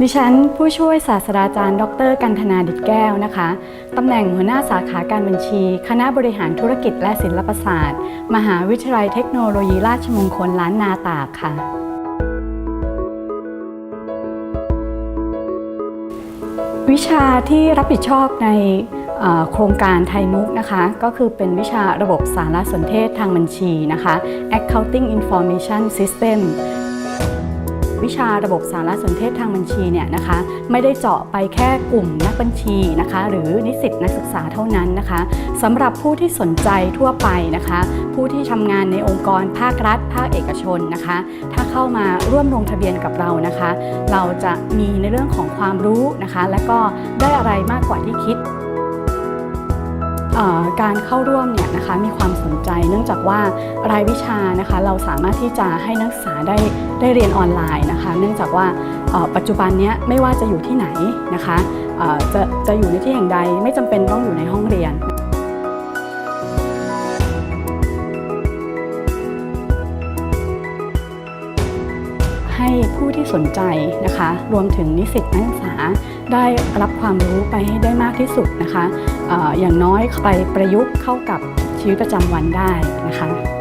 ดิฉันผู้ช่วยศาสตราจารย์ ดร กันธนาดิตแก้วนะคะ ตำแหน่งหัวหน้าสาขาการบัญชี คณะบริหารธุรกิจและศิลปศาสตร์ มหาวิทยาลัยเทคโนโลยีราชมงคลล้านนาตากค่ะ วิชาที่รับผิดชอบในโครงการไทยมุกนะคะ ก็คือเป็นวิชาระบบสารสนเทศทางบัญชีนะคะ Accounting Information System วิชาระบบสารสนเทศทางบัญชีเนี่ยนะคะไม่ได้เจาะไปแค่กลุ่มนักบัญชีนะคะหรือนิสิตนักศึกษาเท่านั้นนะคะสำหรับผู้ที่สนใจทั่วไปนะคะ ผู้ที่ทำงานในองค์กรภาครัฐ ภาคเอกชนนะคะ ถ้าเข้ามาร่วมลงทะเบียนกับเรานะคะ เราจะมีในเรื่องของความรู้นะคะ และก็ได้อะไรมากกว่าที่คิดการเข้าร่วมเนี่ยนะคะมีความสนใจ เนื่องจากว่ารายวิชานะคะเราสามารถที่จะให้นักศึกษาได้ ได้เรียนออนไลน์นะคะ เนื่องจากว่าปัจจุบันนี้ไม่ว่าจะอยู่ที่ไหนนะคะจะจะอยู่ในที่แห่งใดไม่จำเป็นต้องอยู่ในห้องเรียนให้ผู้ที่สนใจนะคะ รวมถึงนิสิตนักศึกษาได้รับความรู้ไปให้ได้มากที่สุดนะคะอออย่างน้อยไปประยุกต์เข้ากับชีวิตประจำวันได้นะคะ